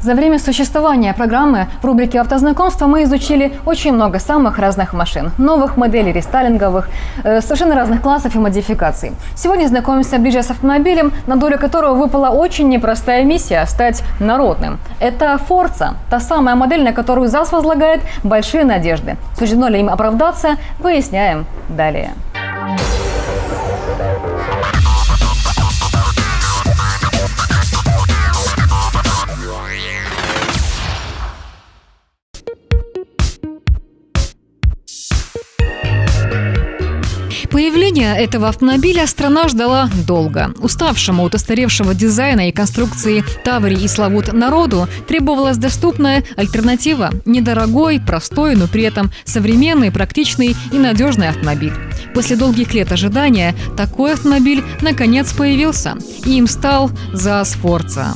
За время существования программы в рубрике «Автознакомство» мы изучили очень много самых разных машин. Новых моделей, рестайлинговых, э, совершенно разных классов и модификаций. Сегодня знакомимся ближе с автомобилем, на долю которого выпала очень непростая миссия – стать народным. Это Forza, та самая модель, на которую ЗАЗ возлагает большие надежды. Суждено ли им оправдаться, выясняем далее. Появление этого автомобиля страна ждала долго. Уставшему от устаревшего дизайна и конструкции Таври и Славут народу требовалась доступная альтернатива. Недорогой, простой, но при этом современный, практичный и надежный автомобиль. После долгих лет ожидания такой автомобиль наконец появился. И им стал ЗАЗ Форца.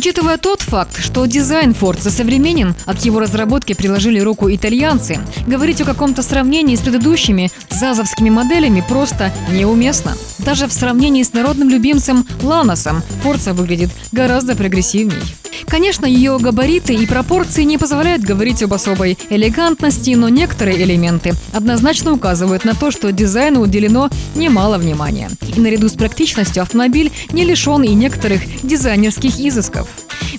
Учитывая тот факт, что дизайн Forza современен, а к его разработке приложили руку итальянцы, говорить о каком-то сравнении с предыдущими зазовскими моделями просто неуместно. Даже в сравнении с народным любимцем Ланосом Forza выглядит гораздо прогрессивней. Конечно, ее габариты и пропорции не позволяют говорить об особой элегантности, но некоторые элементы однозначно указывают на то, что дизайну уделено немало внимания. И наряду с практичностью автомобиль не лишен и некоторых дизайнерских изысков.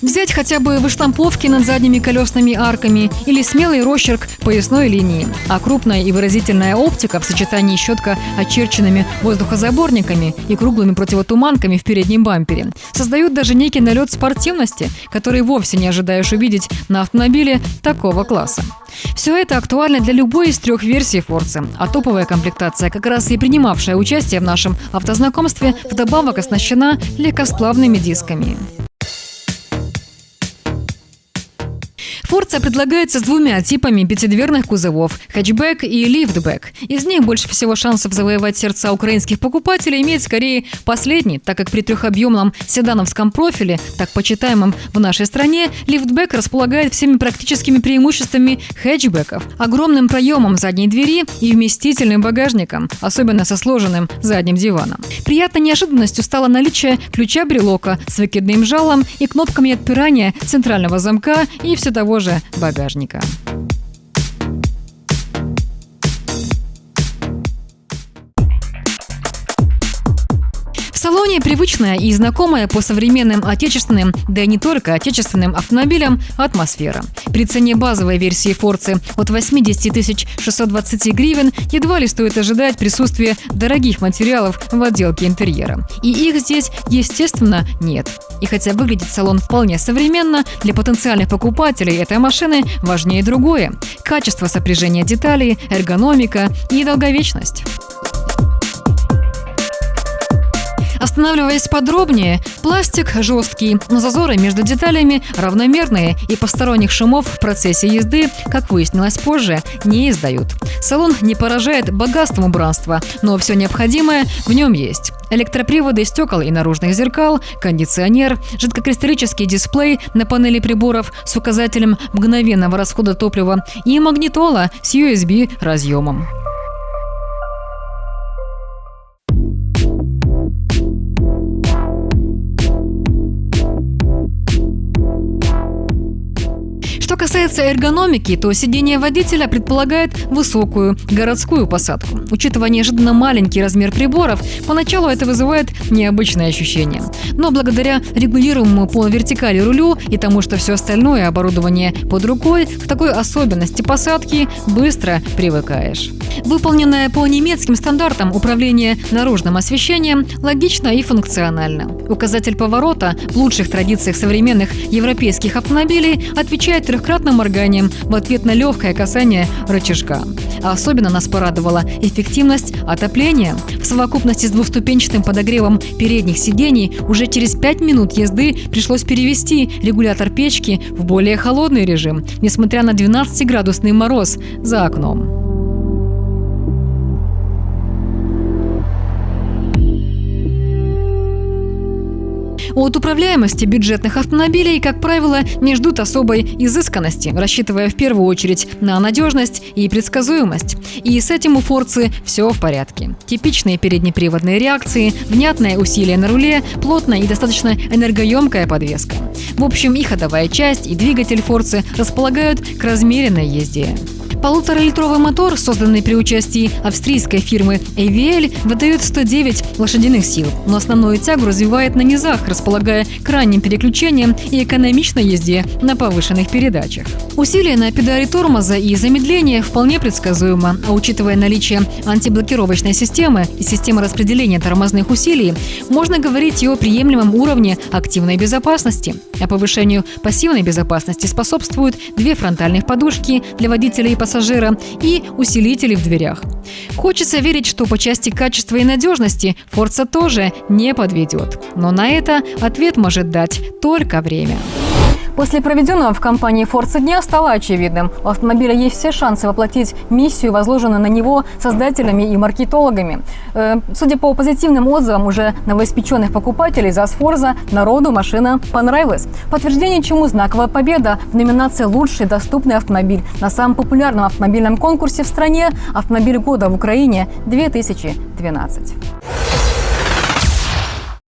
Взять хотя бы выштамповки над задними колесными арками или смелый росчерк поясной линии. А крупная и выразительная оптика в сочетании с четко очерченными воздухозаборниками и круглыми противотуманками в переднем бампере создают даже некий налет спортивности, который вовсе не ожидаешь увидеть на автомобиле такого класса. Все это актуально для любой из трех версий Forza, а топовая комплектация, как раз и принимавшая участие в нашем автознакомстве, вдобавок оснащена легкосплавными дисками. Форца предлагается с двумя типами пятидверных кузовов – хэтчбэк и лифтбэк. Из них больше всего шансов завоевать сердца украинских покупателей имеет скорее последний, так как при трехобъемном седановском профиле, так почитаемом в нашей стране, лифтбэк располагает всеми практическими преимуществами хэтчбеков, огромным проемом задней двери и вместительным багажником, особенно со сложенным задним диваном. Приятной неожиданностью стало наличие ключа брелока с выкидным жалом и кнопками отпирания центрального замка и все того же багажника. Салоне привычная и знакомая по современным отечественным, да и не только отечественным автомобилям атмосфера. При цене базовой версии Форцы от 80 тысяч 620 гривен едва ли стоит ожидать присутствия дорогих материалов в отделке интерьера. И их здесь, естественно, нет. И хотя выглядит салон вполне современно, для потенциальных покупателей этой машины важнее другое – качество сопряжения деталей, эргономика и долговечность. Останавливаясь подробнее, пластик жесткий, но зазоры между деталями равномерные и посторонних шумов в процессе езды, как выяснилось позже, не издают. Салон не поражает богатством убранства, но все необходимое в нем есть. Электроприводы стекол и наружных зеркал, кондиционер, жидкокристаллический дисплей на панели приборов с указателем мгновенного расхода топлива и магнитола с USB-разъемом. Касается эргономики, то сидение водителя предполагает высокую городскую посадку. Учитывая неожиданно маленький размер приборов, поначалу это вызывает необычное ощущение. Но благодаря регулируемому по вертикали рулю и тому, что все остальное оборудование под рукой, к такой особенности посадки быстро привыкаешь. Выполненное по немецким стандартам управление наружным освещением логично и функционально. Указатель поворота в лучших традициях современных европейских автомобилей отвечает трехкратным морганием в ответ на легкое касание рычажка. Особенно нас порадовала эффективность отопления. В совокупности с двухступенчатым подогревом передних сидений уже через 5 минут езды пришлось перевести регулятор печки в более холодный режим, несмотря на 12-градусный мороз за окном. От управляемости бюджетных автомобилей, как правило, не ждут особой изысканности, рассчитывая в первую очередь на надежность и предсказуемость. И с этим у Форцы все в порядке. Типичные переднеприводные реакции, внятное усилие на руле, плотная и достаточно энергоемкая подвеска. В общем, и ходовая часть, и двигатель Форцы располагают к размеренной езде. Полуторалитровый мотор, созданный при участии австрийской фирмы AVL, выдает 109 лошадиных сил, но основную тягу развивает на низах, располагая к ранним переключениям и экономичной езде на повышенных передачах. Усилие на педали тормоза и замедление вполне предсказуемо, а учитывая наличие антиблокировочной системы и системы распределения тормозных усилий, можно говорить и о приемлемом уровне активной безопасности. А повышению пассивной безопасности способствуют две фронтальных подушки для водителей и пассажира и усилители в дверях. Хочется верить, что по части качества и надежности Форца тоже не подведет. Но на это ответ может дать только время. После проведенного в компании Forza дня стало очевидным. У автомобиля есть все шансы воплотить миссию, возложенную на него создателями и маркетологами. Э, судя по позитивным отзывам уже новоиспеченных покупателей за Сфорза, народу машина понравилась. Подтверждение чему знаковая победа в номинации «Лучший доступный автомобиль» на самом популярном автомобильном конкурсе в стране «Автомобиль года в Украине 2012».